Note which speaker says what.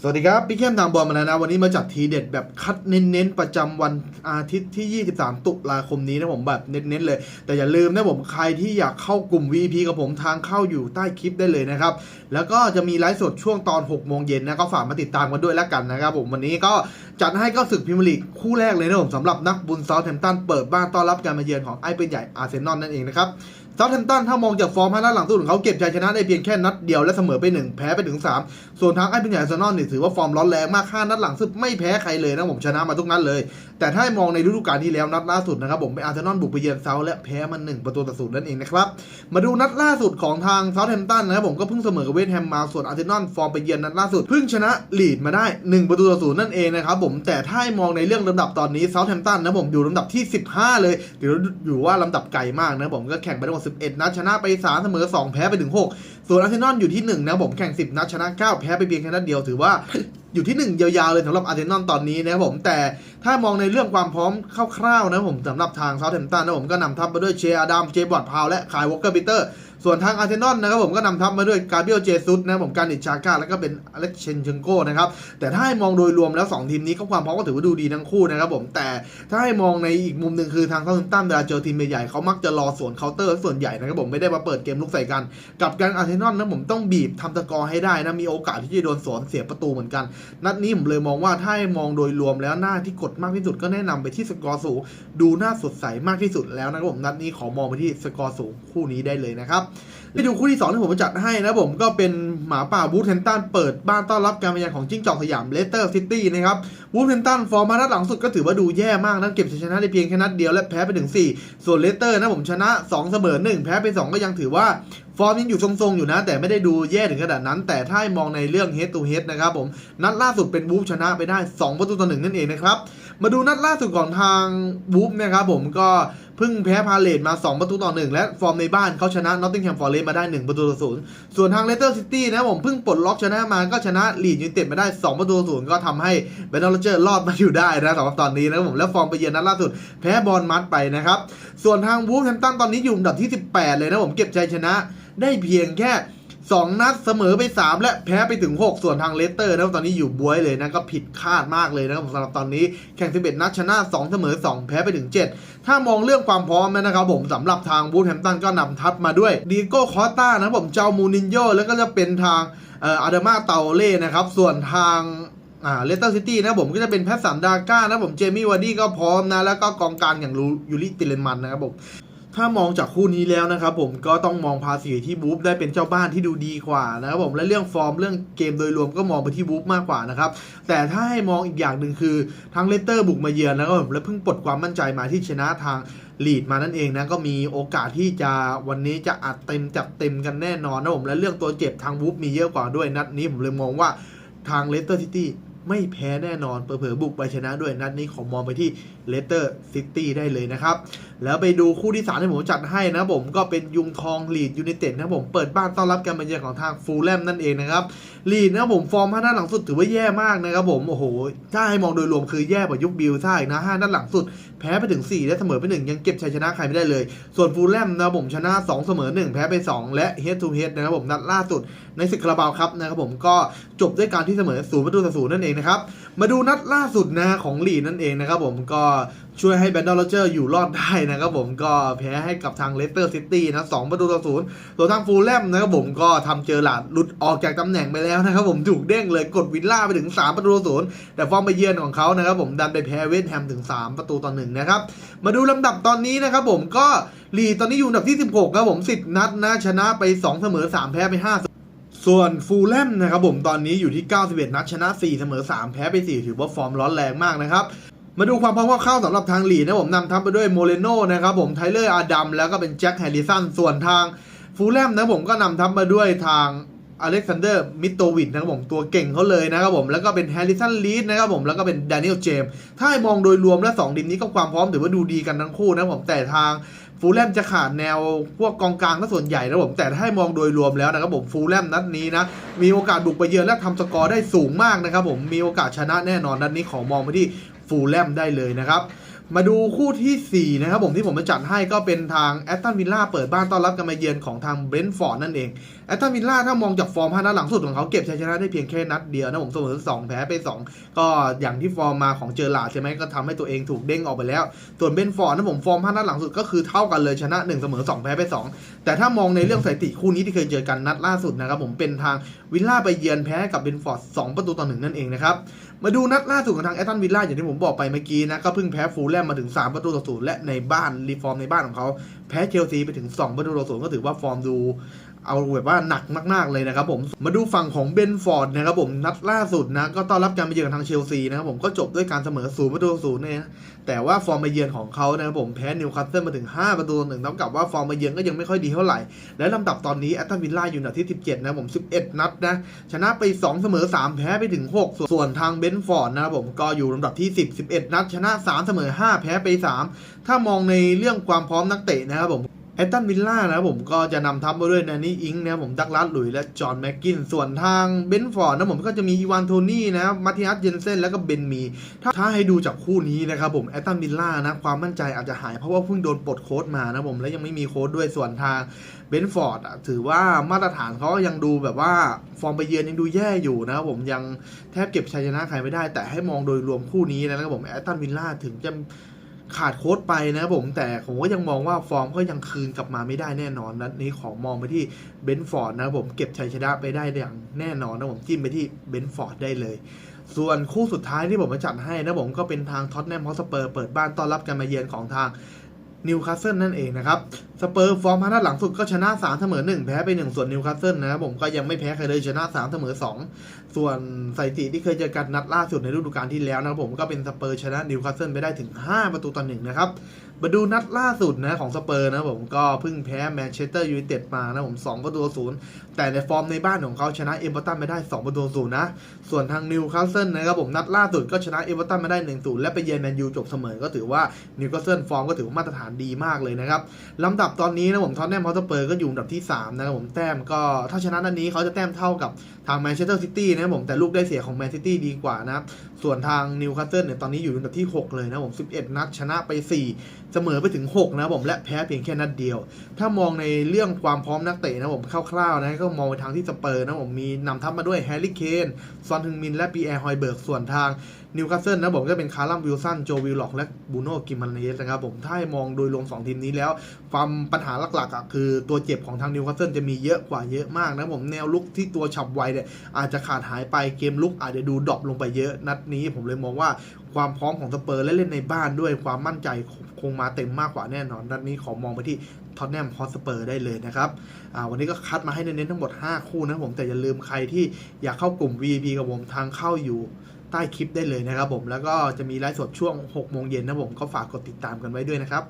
Speaker 1: สวัสดีครับพี่เข้มทางบอลมาแล้วนะ วันนี้มาจัดทีเด็ดแบบคัดเน้นๆ ประจำวันอาทิตย์ที่ 23 ตุลาคมนี้นะผมแบบเน้นๆเลย แต่อย่าลืมนะผมใครที่อยากเข้ากลุ่ม VP กับผมทางเข้าอยู่ใต้คลิปได้เลยนะครับ แล้วก็จะมีไลฟ์สดช่วงตอน 6 โมงเย็นนะก็ฝากมาติดตามกันด้วยแล้วกันนะครับผมวันนี้ก็จัดให้ก็ศึกพรีเมียร์ลีกคู่แรกเลยนะผมสำหรับนักบุญเซาท์แฮมป์ตันเปิดบ้านต้อนรับการมาเยือนของไอ้เป็นใหญ่อาร์เซนอลนั่นเองนะครับ ซาเท์แฮมตันถ้ามองจากฟอร์มห้านัดหลังสุดของเขาเก็บชัยชนะได้เพียงแค่นัดเดียวและเสมอไปหนึ่งแพ้ไปถึง3ส่วนทางไอ้เป็นใหญ่อาร์เซนอลเนี่ยถือว่าฟอร์มร้อนแรงมากห้านัดหลังสุดไม่แพ้ใครเลยนะผมชนะมาทุกนัดเลย แต่ถ้ามองในฤดูกาลที่แล้วนัดล่าสุดนะครับผมเป็นอาร์เซนอลบุกไปเยือนเซาและแพ้มันหนึ่งประตูต่อศูนย์นั่นเองนะครับมาดูนัดล่าสุดของทางเซาเท์แฮมตันนะครับผมก็เพิ่งเสมอกับเวสต์แฮมมาส่วนอาร์เซนอลฟอร์มไปเยือนนัดล่าสุดเพิ่งชนะลีดมาได้หนึ่งประตูต่อศูนย์นั่นเองนะครับผมแต่ถ้ามองในเรื่องลำดับตอนนี้เซาท์แฮมตันนะผมอยู่ลำดับที่ 15 เลยเดี๋ยวอยู่ว่าลำดับไกลมากนะผมก็แข่งไปทั้งหมด11 นัดชนะไป3เสมอ 2 แพ้ไปถึง 6 ส่วนอาร์เซนอลอยู่ที่1นะผมแข่ง 10 นัดชนะ 9 แพ้ไปเพียงแค่นัดเดียวถือว่าอยู่ที่ 1 ยาวๆเลยสำหรับอาร์เซนอลตอนนี้นะครับผมแต่ถ้ามองในเรื่องความพร้อมคร่าวๆนะผมสำหรับทางเซาท์แฮมป์ตันนะผมก็นำทัพมาด้วยเชอาดัมเจบอดพาวและคายวอลเกอร์ปีเตอร์ ส่วนทางอาร์เซนอลนะครับผมก็นำทัพมาด้วยกาเบรียลเจซุสนะผมการิชาก้าแล้วก็เป็นอเล็กเชนเชนโก้นะครับแต่ถ้าให้มองโดยรวมแล้ว 2 ทีมนี้ก็ความพร้อมก็ถือว่าดูดีทั้งคู่นะครับผมแต่ถ้าให้มองในอีกมุมหนึ่งคือทางเซาท์ตันเวลาเจอทีมใหญ่ๆเขามักจะรอสวนเคาน์เตอร์ส่วนใหญ่นะครับผมไม่ได้มาเปิดเกมลุกใส่กัน กับการอาร์เซนอลนะผมต้องบีบทำสกอให้ได้นะมีโอกาสที่จะโดนสวนเสียประตูเหมือนกัน นัดนี้ผมเลยมองว่าถ้าให้มองโดยรวมแล้วหน้าที่กดมากที่สุดก็แนะนำไปที่สกอร์สูงดูน่าสดใสมากที่สุดแล้วนะครับผมนัดนี้ขอมองไปที่สกอร์สูงคู่นี้ได้เลยนะครับไปดูคู่ที่2ที่ผมจัดให้นะผมก็เป็นหมาป่าบูธเทนตันเปิดบ้านต้อนรับการมาเยือนของจิ้งจอกสยามเลสเตอร์ซิตี้นะครับบูธเทนตันฟอร์มมานัดหลังสุดก็ถือว่าดูแย่มากนะเก็บชัยชนะได้เพียงแค่นัดเดียวและแพ้ไปถึง 4 ส่วนเลสเตอร์นะผมชนะ 2 เสมอ 1 แพ้ไป 2 ก็ยังถือว่าฟอร์มยังอยู่ทรงๆ อยู่นะ แต่ไม่ได้ดูแย่ถึงขนาดนั้น แต่ถ้ามองในเรื่อง head to head นะครับผม นัดล่าสุดเป็นบูฟชนะไปได้ 2 ประตูต่อหนึ่งนั่นเองนะครับ มาดูนัดล่าสุดของทางบูฟนะครับผมก็ พิ่งแพ้พาเลตมา 2 ประตูต่อ 1 และฟอร์มในบ้านเขาชนะนอตติงแฮมฟอร์เรสมาได้ 1 ประตูต่อศูนย์ส่วนทางเลสเตอร์ซิตี้นะผมเพิ่งปลดล็อกชนะมาก็ชนะลีดยูไนเต็ดมาได้ 2 ประตูต่อศูนย์ก็ทำให้เบนนอลเจอร์รอดมาอยู่ได้นะสำหรับตอนนี้นะผมและฟอร์มไปเยือนนัดล่าสุดแพ้บอลมัดไปนะครับส่วนทางวูฟแฮมตันตอนนี้อยู่อันดับที่ 18 เลยนะผมเก็บใจชนะได้เพียงแค่ 2 นัดเสมอไป 3 และแพ้ไปถึง 6 ส่วนทางเลสเตอร์นะครับตอนนี้อยู่บวยเลยนะก็ผิดคาดมากเลยนะครับสำหรับตอนนี้แข่ง 11 นัดชนะ 2 เสมอ 2 แพ้ไปถึง 7 ถ้ามองเรื่องความพร้อมนะครับผมสำหรับทางบูธแฮมตันก็นำทัพมาด้วยดีโก้คอสตานะผมเจ้ามูนินโยแล้วก็จะเป็นทางอ่ออาดามาเตาเล่นะครับส่วนทางอ่าเลสเตอร์ซิตี้นะผมก็จะเป็นแพทสันดาก้านะผมเจมี่วาร์ดี้ก็พร้อมนะแล้วก็กองกลางอย่างลูยูริติเลนมันนะครับผม ถ้ามองจากคู่นี้แล้วนะครับผมก็ต้องมองภาษีที่บูฟได้เป็นเจ้าบ้านที่ดูดีกว่านะครับผมและเรื่องฟอร์มเรื่องเกมโดยรวมก็มองไปที่บูฟมากกว่านะครับแต่ถ้าให้มองอีกอย่างหนึ่งคือทางเลสเตอร์บุกมาเยือนนะครับผมและเพิ่งปลดความมั่นใจมาที่ชนะทางลีดมานั่นเองนะก็มีโอกาสที่จะวันนี้จะอัดเต็มจัดเต็มกันแน่นอนนะผมและเรื่องตัวเจ็บทางบูฟมีเยอะกว่าด้วยนัดนี้ผมเลยมองว่าทางเลสเตอร์ซิตี้ ไม่แพ้แน่นอนเผลอๆบุกไปชนะด้วยนัดนี้ของมองไปที่เลสเตอร์ซิตี้ได้เลยนะครับ แล้วไปดูคู่ที่3ที่ผมจัดให้นะผมก็เป็นยุงทองลีดยูไนเต็ดนะผมเปิดบ้านต้อนรับการมาเยือนของทางฟูลแลมนั่นเองนะครับลีดนะผมฟอร์มห้านัดหลังสุดถือว่าแย่มากนะครับผมโอ้โหถ้าให้มองโดยรวมคือแย่กว่ายุคบิลซ่าอีกนะห้านัดหลังสุดแพ้ไปถึง 4 และเสมอไป 1 ยังเก็บชัยชนะใครไม่ได้เลย ส่วนฟูลแลมนะผมชนะ 2 เสมอ 1 แพ้ไป 2 และเฮดทูเฮดนะครับผมนัดล่าสุด ในศึกคาราบาวครับนะครับผมก็จบด้วยการที่เสมอศูนย์ประตูต่อศูนย์นั่นเองนะครับ มาดูนัดล่าสุดนะของลีนั่นเองนะครับผมก็ช่วยให้แบนดอลโรเจอร์อยู่รอดได้นะครับผมก็แพ้ให้กับทางเลสเตอร์ซิตี้นะสองประตูต่อศูนย์ส่วนทางฟูลแลมนะครับผมก็ทำเจอหลาดหลุดออกจากตำแหน่งไปแล้วนะครับผมถูกเด้งเลยกดวิลล่าไปถึง 3 ประตูต่อศูนย์แต่ฟอร์มไปเยือนของเขานะครับผมดันไปแพ้เวสต์แฮมถึง 3 ประตูต่อหนึ่งนะครับมาดูลำดับตอนนี้นะครับผมก็ลีตอนนี้อยู่อันดับที่ 16ครับผม10 นัดนะชนะไป 2 เสมอ 3 แพ้ไป5 ส่วนฟูลแลมนะครับผมตอนนี้อยู่ที่ 91 นัดชนะ 4 เสมอ 3 แพ้ไป 4 ถือว่าฟอร์มร้อนแรงมากนะครับ มาดูความพร้อมคร่าวๆสำหรับทางลีนะผมนำทัพไปด้วยโมเรโนนะครับผมไทเลอร์อาดัมแล้วก็เป็นแจ็คแฮร์ริสันส่วนทางฟูลแลมนะผมก็นำทัพมาด้วยทางอเล็กซานเดอร์ มิโตวิดนะครับผม ตัวเก่งเขาเลยนะครับผม แล้วก็เป็นแฮร์ริสัน ลีดนะครับผม แล้วก็เป็นแดเนียล เจมส์ถ้ามองโดยรวมแล้วสองทีมนี้ก็ความพร้อมถือว่าดูดีกันทั้งคู่นะครับผม แต่ทาง ฟูลแลมจะขาดแนวพวกกองกลางก็ส่วนใหญ่นะผม แต่ถ้าให้มองโดยรวมแล้วนะครับผมฟูลแลมนัดนี้นะ มีโอกาสบุกไปเยือนและทำสกอร์ได้สูงมากนะครับผมมีโอกาสชนะแน่นอนนัดนี้ขอมองไปที่ฟูลแลมได้เลยนะครับ มาดูคู่ทีสี่ 4 นะครับผมที่ผมมาจัดให้ก็เป็นทางแอตตันวิลล่าเปิดบ้านต้อนรับกันมาเยือนของทางเบรนท์ฟอร์ดนั่นเองแอตตันวิลล่าถ้ามองจากฟอร์มห้านัดหลังสุดของเขาเก็บชัยชนะได้เพียงแค่นัดเดียวนะผมเสมอสองแพ้ไปสองก็อย่างที่ฟอร์มมาของเจอหลาใช่ไหมก็ทำให้ตัวเองถูกเด้งออกไปแล้ว ส่วนเบนฟอร์ดนะผมฟอร์มห้านัดหลังสุดก็คือเท่ากันเลยชนะหนึ่งเสมอสองแพ้ไปสองแต่ถ้ามองในเรื่องสถิติคู่นี้ที่เคยเจอกันนัดล่าสุดนะครับผมเป็นทางวิลล่าไปเยือนแพ้กับเบนฟอร์ดสองประตูต่อหนึ่งนั่นเองนะครับ มาดูนัดล่าสุดของทางแอตตันวิลล่าอย่างที่ผมบอกไปเมื่อกี้นะก็เพิ่งแพ้ฟูลแลมมาถึง 3 ประตูต่อศูนย์และในบ้านรีฟอร์มในบ้านของเขาแพ้เชลซีไปถึง 2 ประตูต่อศูนย์ก็ถือว่าฟอร์มดู เอาแบบว่าหนักมากๆเลยนะครับผมมาดูฝั่งของเบนฟอร์ดนะครับผมนัดล่าสุดนะก็ต้อนรับการมาเยือนทางเชลซีนะครับผมก็จบด้วยการเสมอศูนย์ประตูศูนย์เนี่ยแต่ว่าฟอร์มมาเยือนของเขานะครับผมแพ้นิวคาสเซิลมาถึง 5 ประตูต่อหนึ่งเท่ากับว่าฟอร์มมาเยือนก็ยังไม่ค่อยดีเท่าไหร่ และลำดับตอนนี้แอตตันวิลล่าอยู่อันดับที่ 17 นะครับผม 11 นัดนะชนะไป 2 เสมอ 3 แพ้ไปถึง 6 ส่วนทางเบนฟอร์ดนะครับผมก็อยู่ลำดับที่ 10 11 นัด ชนะ 3 เสมอ 5 แพ้ไป 3 ถ้ามองในเรื่องความพร้อมนักเตะนะครับผม แอตตันวิลล่านะครับผมก็จะนำทัพมาด้วยแนนนี่อิงนะครับผมดักลัสหลุยและจอห์นแม็กกิน ส่วนทางเบนฟอร์ดนะผมก็จะมีอีวานโทนี่นะครับมาติอัสเจนเซนแล้วก็เบนมี ถ้าถ้าให้ดูจากคู่นี้นะครับผมแอตตันวิลล่านะความมั่นใจอาจจะหายเพราะว่าเพิ่งโดนปลดโค้ดมานะผมและยังไม่มีโค้ดด้วยส่วนทางเบนฟอร์ดถือว่ามาตรฐานเขาก็ยังดูแบบว่าฟอร์มไปเยือนยังดูแย่อยู่นะครับผมยังแทบเก็บชัยชนะใครไม่ได้ แต่ให้มองโดยรวมคู่นี้นะครับผมแอตตันวิลล่าถึงจะ ขาดโค้ดไปนะผม แต่ผมก็ยังมองว่าฟอร์มก็ยังคืนกลับมาไม่ได้แน่นอนนัดนี้ขอมองไปที่เบนฟอร์ดนะผมเก็บชัยชนะไปได้อย่างแน่นอนนะผมจิ้มไปที่เบนฟอร์ดได้เลย ส่วนคู่สุดท้ายที่ผมมาจัดให้นะผมก็เป็นทางท็อตแนมฮอสเปอร์เปิดบ้านต้อนรับการมาเยือนของทาง นิวคาสเซิลนั่นเองนะครับสเปอร์ฟอร์มพันธหลังสุดก็ชนะ3เสมอ1แพ้ไป 1 ส่วนนิวคาสเซิลนะครับผมก็ยังไม่แพ้ใครเลยชนะ3เสมอ2 ส่วนสถิติที่เคยเจอกันนัดล่าสุดในฤดูกาลที่แล้วนะครับผมก็เป็นสเปอร์ชนะนิวคาสเซิลไปได้ถึง 5 ประตูต่อหนึ่งนะครับ มาดูนัดล่าสุดนะของสเปอร์นะผมก็เพิ่งแพ้แมนเชสเตอร์ยูไนเต็ดมานะผม2ประตูศูนย์แต่ในฟอร์มในบ้านของเขาชนะเอเวอร์ตันไปได้ 2 ประตูศูนย์นะ ส่วนทางนิวคาสเซิลนะครับผมนัดล่าสุดก็ชนะเอเวอร์ตันมาได้1นศูนย์และไปเยือนแมนยูจบเสมอก็ถือว่านิวคาสเซิลฟอร์มก็ถือว่ามาตรฐานดีมากเลยนะครับลำดับตอนนี้นะผมท็อตแนมฮอสเปอร์ก็อยู่อันดับที่3นะครับผมแต้มก็ถ้าชนะนัดนี้เขาจะแต้มเท่ากับทางแมนเชสเตอร์ซิตี้นะครับผมแต่ลูกได้เสียของแมนซิตี้ดีกว่านะส่วนทางนิวคาสเซิลเนี่ยตอนนี้อยู่อันดับที่ 6 เลยนะผม11 นัดชนะไป 4 เสมอไปถึง 6 นะผมและแพ้เพียงแค่นัดเดียว ถ้ามองในเรื่องความพร้อมนักเตะนะผมคร่าวๆนะก็มองไปทางที่สเปอร์นะผมมีนำทัพมาด้วยแฮร์รี่เคนซอนทึงมิน และปีแอร์ฮอยเบิร์กส่วนทางนิวคาสเซิลนะผมก็เป็นคาร์ลัมวิลสันโจวิลล็อกและบูโน่กิมมันเนสนะครับผมถ้าให้มองโดยรวม2ทีมนี้แล้ว ความปัญหาหลักๆอะคือตัวเจ็บของทางนิวคาสเซิลจะมีเยอะกว่าเยอะมากนะผมแนวลุกที่ตัวฉับไวเนี่ยอาจจะขาดหายไปเกมลุกอาจจะดูดรอปลงไปเยอะนัดนี้ผมเลยมองว่าความพร้อมของสเปอร์และเล่นในบ้านด้วยความมั่นใจ งมาเต็มมากกว่าแน่นอนนัดนี้ขอมองไปที่ท็อตแนมฮอสเปอร์ได้เลยนะครับวันนี้ก็คัดมาให้เน้นๆทั้งหมด 5 คู่นะผมแต่อย่าลืมใครที่อยากเข้ากลุ่ม VIP กับผมทางเข้าอยู่ใต้คลิปได้เลยนะครับผมแล้วก็จะมีไลฟ์สดช่วง6โมงเย็นนะผมก็ฝากกดติดตามกันไว้ด้วยนะครับ